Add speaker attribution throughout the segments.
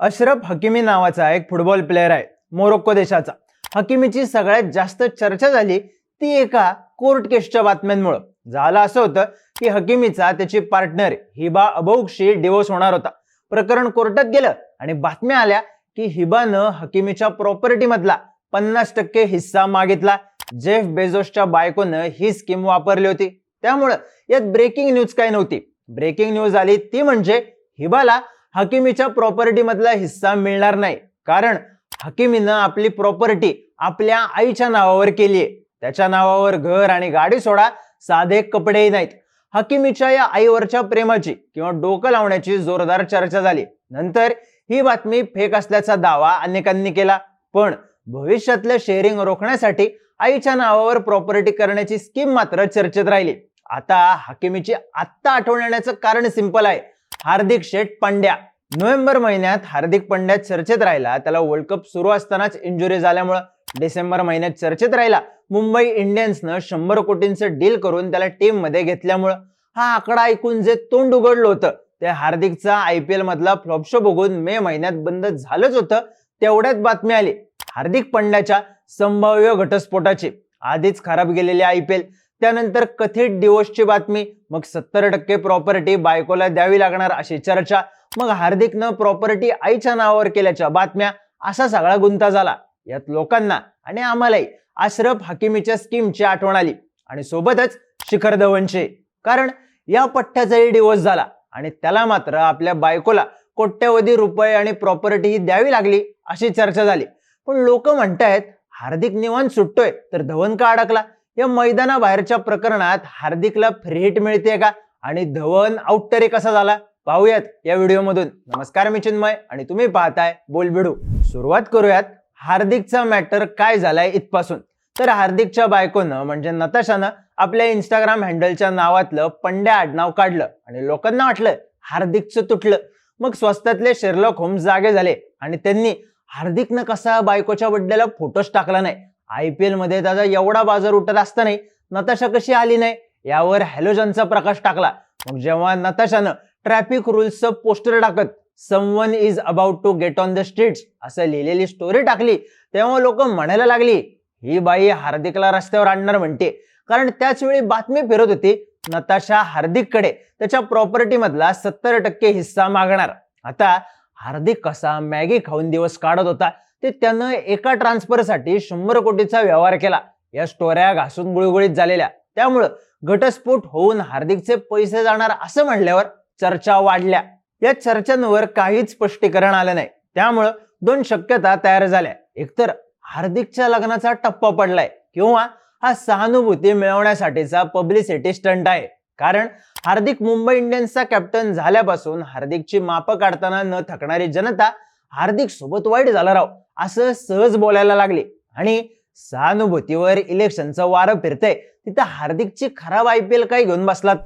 Speaker 1: अशरफ हकिमी नावाचा एक football player आहे मोरोक्को देशाचा. हकिमीची सगळ्यात जास्त चर्चा झाली ती एका कोर्ट केसच्या बातम्यांमुळं. झालं असं होतं की हकिमीचा त्याची पार्टनर हिबा अबौक्षी डिवोर्स होणार होता. प्रकरण कोर्टात गेलं आणि बातम्या आल्या की हिबानं हकिमीच्या प्रॉपर्टीमधला पन्नास टक्के हिस्सा मागितला. जेफ बेझोसच्या बायकोनं ही स्कीम वापरली होती. त्यामुळं यात ब्रेकिंग न्यूज काय नव्हती. ब्रेकिंग न्यूज आली ती म्हणजे हिबाला हकीमीच्या प्रॉपर्टी मधला हिस्सा मिळणार नाही. कारण हकीमीनं आपली प्रॉपर्टी आपल्या आईच्या नावावर केली आहे. त्याच्या नावावर घर आणि गाडी सोडा साधे कपडेही नाहीत. हकीमीच्या या आईवरच्या प्रेमाची किंवा डोकं लावण्याची जोरदार चर्चा झाली. नंतर ही बातमी फेक असल्याचा दावा अनेकांनी केला. पण भविष्यातलं शेअरिंग रोखण्यासाठी आईच्या नावावर प्रॉपर्टी करण्याची स्कीम मात्र चर्चेत राहिली. आता हकीमीची आत्ता आठवण येण्याचं कारण सिंपल आहे. हार्दिक शेठ पांड्या. नोव्हेंबर महिन्यात हार्दिक पांड्या चर्चेत राहिला. त्याला वर्ल्ड कप सुरू असतानाच इंजुरी झाल्यामुळं डिसेंबर महिन्यात चर्चेत राहिला. मुंबई इंडियन्सनं शंभर कोटींचं डील करून त्याला टीममध्ये घेतल्यामुळं हा आकडा ऐकून जे तोंड उघडलं होतं. ते हार्दिकचा आय पी एल मधला फ्लॉप शो बघून मे महिन्यात बंद झालंच होतं तेवढ्यात बातमी आली. हार्दिक पंड्याच्या संभाव्य घटस्फोटाची. आधीच खराब गेलेली आय पी एल त्यानंतर कथित डिवोर्सची बातमी. मग सत्तर टक्के प्रॉपर्टी बायकोला द्यावी लागणार अशी चर्चा. मग हार्दिकनं प्रॉपर्टी आईच्या नावावर केल्याच्या बातम्या. असा सगळा गुंता झाला. यात लोकांना आणि आम्हालाही आश्रफ हकीमीच्या स्कीमची आठवण आली. आणि सोबतच शिखर धवनची. कारण या पठ्ठ्याचाही डिवोर्स झाला. आणि त्याला मात्र आपल्या बायकोला कोट्यवधी रुपये आणि प्रॉपर्टी ही द्यावी लागली अशी चर्चा झाली. पण लोक म्हणतायत हार्दिक निवांत सुटतोय तर धवन का अडकला? या मैदानाबाहेरच्या प्रकरणात हार्दिकला फ्री हिट मिळते का? आणि धवन आउट तरी कसा झाला? पाहूयात या व्हिडिओमधून. नमस्कार मी चिन्मय आणि तुम्ही पाहताय बोलबिडू. सुरुवात करूयात हार्दिकचा मॅटर काय झालाय इथपासून? तर हार्दिकच्या बायकोनं म्हणजे नताशानं आपल्या इंस्टाग्राम हँडलच्या नावातलं पंड्या आडनाव काढलं आणि लोकांना वाटलं हार्दिकचं तुटलं. मग स्वस्तातले शेरलॉक होम्स जागे झाले आणि त्यांनी हार्दिकनं कसा बायकोच्या बड्डेला फोटोच टाकला नाही? आय पी एलमध्ये त्याचा एवढा बाजार उठत असतानाही नताशा कशी आली नाही यावर हॅलोजनचा प्रकाश टाकला. मग जेव्हा नताशानं ट्रॅफिक रूल्सचं पोस्टर टाकत someone is about to get on the streets असं लिहिलेली स्टोरी टाकली तेव्हा लोक म्हणायला लागली ही बाई हार्दिकला रस्त्यावर आणणार म्हणते. कारण त्याच वेळी बातमी फिरत होती नताशा हार्दिककडे त्याच्या प्रॉपर्टीमधला सत्तर टक्के हिस्सा मागणार. आता हार्दिक कसा मॅगी खाऊन दिवस काढत होता ते त्यानं एका ट्रान्सफरसाठी शंभर कोटीचा व्यवहार केला. या स्टोऱ्या घासून गुळगुळीत झालेल्या. त्यामुळं घटस्फोट होऊन हार्दिकचे पैसे जाणार असं म्हणल्यावर चर्चा वाढल्या. या चर्चांवर काहीच स्पष्टीकरण आलं नाही. त्यामुळं दोन शक्यता तयार झाल्या. एकतर हार्दिकच्या लग्नाचा टप्पा पडलाय किंवा हा सहानुभूती मिळवण्यासाठीचा पब्लिसिटी स्टंट आहे. कारण हार्दिक मुंबई इंडियन्सचा कॅप्टन झाल्यापासून हार्दिकची माप काढताना न थकणारी जनता हार्दिक सोबत वाईट झाला राव. असं सहज बोलायला लागले. आणि सहानुभूतीवर इलेक्शनचं वारं फिरतंय. तिथं हार्दिकची खराब आय पी एल काही घेऊन बसलात?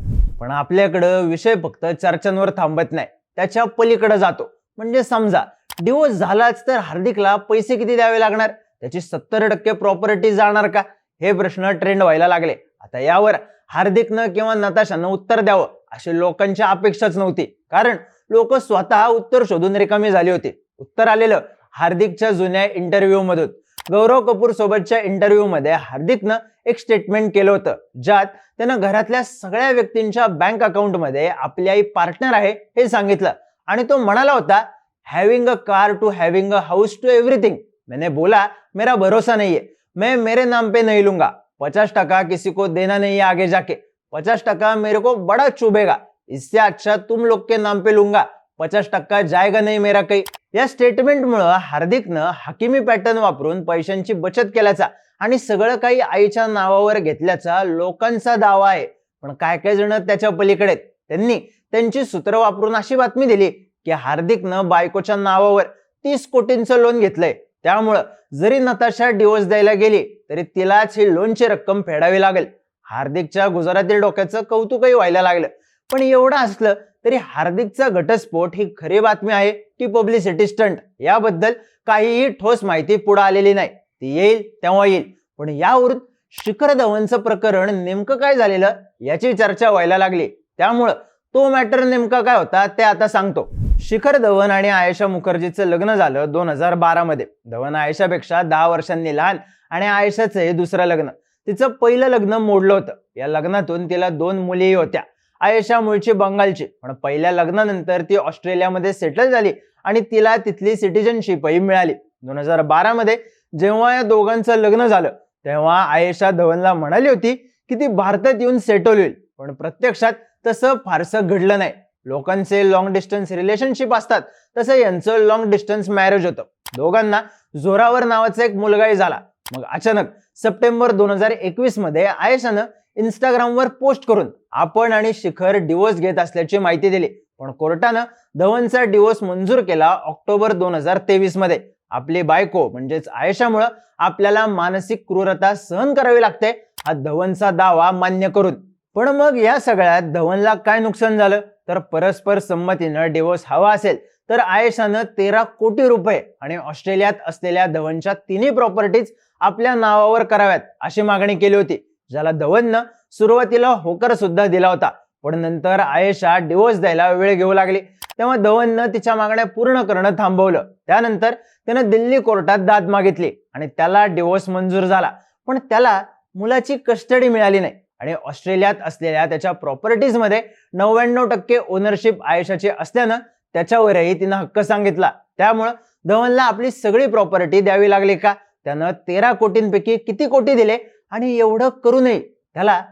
Speaker 1: पण आपल्याकडं विषय फक्त चर्चांवर थांबत नाही. त्याच्या पलीकडे जातो. म्हणजे समजा डिवोर्स झालाच तर हार्दिकला पैसे किती द्यावे लागणार? त्याची सत्तर टक्के प्रॉपर्टी जाणार का? हे प्रश्न ट्रेंड व्हायला लागले. आता यावर हार्दिकनं किंवा नताशानं उत्तर द्यावं अशी लोकांची अपेक्षाच नव्हती. कारण लोक स्वतः उत्तर शोधून रिकामी झाली होती. उत्तर आलेलं. हार्दिकच्या जुन्या इंटरव्ह्यू मधून. गौरव कपूर सोबतच्या इंटरव्ह्यू मध्ये हार्दिकनं एक स्टेटमेंट केलं होतं ज्यात त्यानं घरातल्या सगळ्या व्यक्तींच्या बँक अकाउंटमध्ये आपली आई पार्टनर आहे हे सांगितलं. आणि तो म्हणाला होता having a car to having a house to everything मैंने बोला मेरा भरोसा नहीं है मैं मेरे नाम पे नहीं लूंगा. पचास टका किसी को देना नहीं है आगे जाके. पचास टका मेरे को बड़ा चुभेगा. इससे अच्छा तुम लोग के नाम पे लूंगा. पचास टक्का जायगा नाही मेरा काही या स्टेटमेंटमुळं हार्दिकनं हकीमी पॅटर्न वापरून पैशांची बचत केल्याचा आणि सगळं काही आईच्या नावावर घेतल्याचा लोकांचा दावा आहे. पण काय काय जण त्याच्या पलीकडे त्यांनी त्यांची सूत्र वापरून अशी बातमी दिली की हार्दिकनं बायकोच्या नावावर तीस कोटींचं लोन घेतलंय. त्यामुळं जरी नताशा डिवोर्स द्यायला गेली तरी तिलाच ही लोनची रक्कम फेडावी लागेल. हार्दिकच्या गुजरातील डोक्याचं कौतुकही व्हायला लागलं. पण एवढं असलं तरी हार्दिकचा घटस्फोट ही खरी बातमी आहे. की पब्लिसिटी स्टंट याबद्दल काहीही ठोस माहिती पुढे आलेली नाही. ती येईल तेव्हा येईल. पण यावरून शिखर धवनचं प्रकरण नेमकं काय झालेलं याची चर्चा व्हायला लागली. त्यामुळं तो मॅटर नेमका काय होता ते आता सांगतो. शिखर धवन आणि आयशा मुखर्जीचं लग्न झालं दोन हजार बारा मध्ये धवन आयशापेक्षा दहा वर्षांनी लहान आणि आयशाचं हे दुसरं लग्न. तिचं पहिलं लग्न मोडलं होतं. या लग्नातून तिला दोन मुलीही होत्या. आयशा मूळची बंगालची. पण पहिल्या लग्नानंतर ती ऑस्ट्रेलियामध्ये सेटल झाली आणि तिला तिथली सिटिझनशिपही मिळाली. दोन हजार बारामध्ये जेव्हा या दोघांचं लग्न झालं तेव्हा आयशा धवनला म्हणाली होती की ती भारतात येऊन सेटल होईल. पण प्रत्यक्षात तसं फारसं घडलं नाही. लोकांचे लॉंग डिस्टन्स रिलेशनशिप असतात तसं यांचं लॉंग डिस्टन्स मॅरेज होतं. दोघांना जोरावर नावाचा एक मुलगाही झाला. मग अचानक सप्टेंबर दोन हजार एकवीसमध्ये आयशानं इंस्टाग्रामवर पोस्ट करून आपण आणि शिखर डिवोर्स घेत असल्याची माहिती दिली. पण कोर्टानं धवनचा डिवोर्स मंजूर केला ऑक्टोबर दोन हजार तेवीसमध्ये. आपली बायको म्हणजेच आयशामुळं आपल्याला मानसिक क्रूरता सहन करावी लागते. हा धवनचा दावा मान्य करून. पण मग या सगळ्यात धवनला काय नुकसान झालं? तर परस्पर संमतीनं डिवोर्स हवा असेल तर आयशानं तेरा कोटी रुपये आणि ऑस्ट्रेलियात असलेल्या धवनच्या तिन्ही प्रॉपर्टीज आपल्या नावावर कराव्यात अशी मागणी केली होती. ज्याला धवननं सुरुवातीला होकर सुद्धा दिला होता. पण नंतर आयशा डिवोर्स द्यायला वेळ घेऊ लागली. तेव्हा धवननं तिच्या मागण्या पूर्ण करणं थांबवलं. त्यानंतर त्यानं दिल्ली कोर्टात दाद मागितली आणि त्याला डिवोर्स मंजूर झाला. पण त्याला मुलाची कस्टडी मिळाली नाही आणि ऑस्ट्रेलियात असलेल्या त्याच्या प्रॉपर्टीजमध्ये नव्याण्णव टक्के ओनरशिप आयशाची असल्यानं त्याच्यावरही तिनं हक्क सांगितला. त्यामुळं धवनला आपली सगळी प्रॉपर्टी द्यावी लागली का? त्यानं तेरा कोटींपैकी किती कोटी दिले? आणि एवढं करूनही त्याला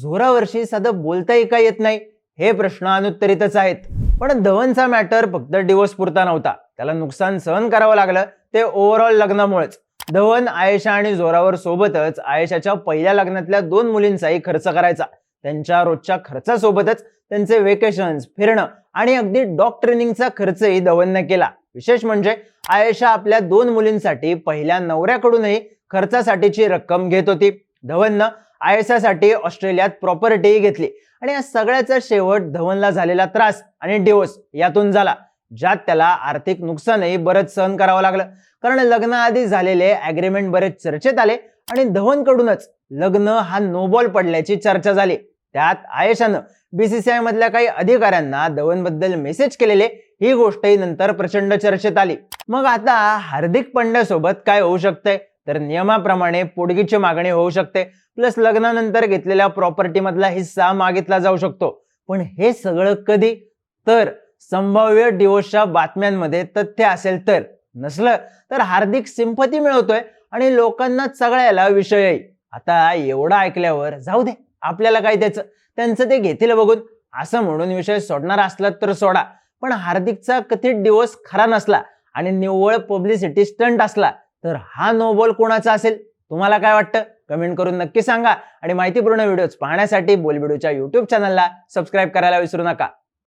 Speaker 1: जोरावर्षी साधं बोलताही का येत नाही? हे प्रश्न अनुत्तरितच आहेत. पण धवनचा मॅटर फक्त डिवोर्स पुरता नव्हता. त्याला नुकसान सहन करावं लागलं ते ओव्हरऑल लग्नामुळेच. धवन आयशा आणि जोरावर सोबतच आयशाच्या पहिल्या लग्नातल्या दोन मुलींचाही खर्च करायचा. त्यांच्या रोजच्या खर्चासोबतच त्यांचे वेकेशन्स फिरणं आणि अगदी डॉग ट्रेनिंगचा खर्चही धवननं केला. विशेष म्हणजे आयशा आपल्या दोन मुलींसाठी पहिल्या नवऱ्याकडूनही खर्चासाठीची रक्कम घेत होती. धवननं आयशासाठी ऑस्ट्रेलियात प्रॉपर्टीही घेतली. आणि या सगळ्याचा शेवट धवनला झालेला त्रास आणि डिवोर्स यातून झाला ज्यात त्याला आर्थिक नुकसानही बरंच सहन करावं लागलं. कारण लग्नाआधी झालेले अग्रीमेंट बरेच चर्चेत आले आणि धवनकडूनच लग्न हा नोबॉल पडल्याची चर्चा झाली. त्यात आयशानं बीसीसीआय मधल्या काही अधिकाऱ्यांना धवनबद्दल मेसेज केलेले ही गोष्टही नंतर प्रचंड चर्चेत आली. मग आता हार्दिक पंड्यासोबत काय होऊ शकतंय? तर नियमाप्रमाणे पोडगीची मागणी होऊ शकते. प्लस लग्नानंतर घेतलेल्या प्रॉपर्टीमधला हिस्सा मागितला जाऊ शकतो. पण हे सगळं कधी? तर संभाव्य डिवोर्सच्या बातम्यांमध्ये तथ्य असेल तर. नसलं तर हार्दिक सिंपती मिळवतोय आणि लोकांना सगळ्याला विषय आता एवढं ऐकल्यावर जाऊ दे आपल्याला काय त्याचं त्यांचं ते घेतील बघून. असं म्हणून विषय सोडणार असला तर सोडा. पण हार्दिकचा कथित डिवोर्स खरा नसला आणि निव्वळ पब्लिसिटी स्टंट असला तर हा नो बॉल कोणाचा असेल? तुम्हाला काय वाटतं? कमेंट करून नक्की सांगा. आणि माहितीपूर्ण व्हिडिओज पाहण्यासाठी बोलबिडूच्या युट्यूब चॅनलला सबस्क्राईब करायला विसरू नका.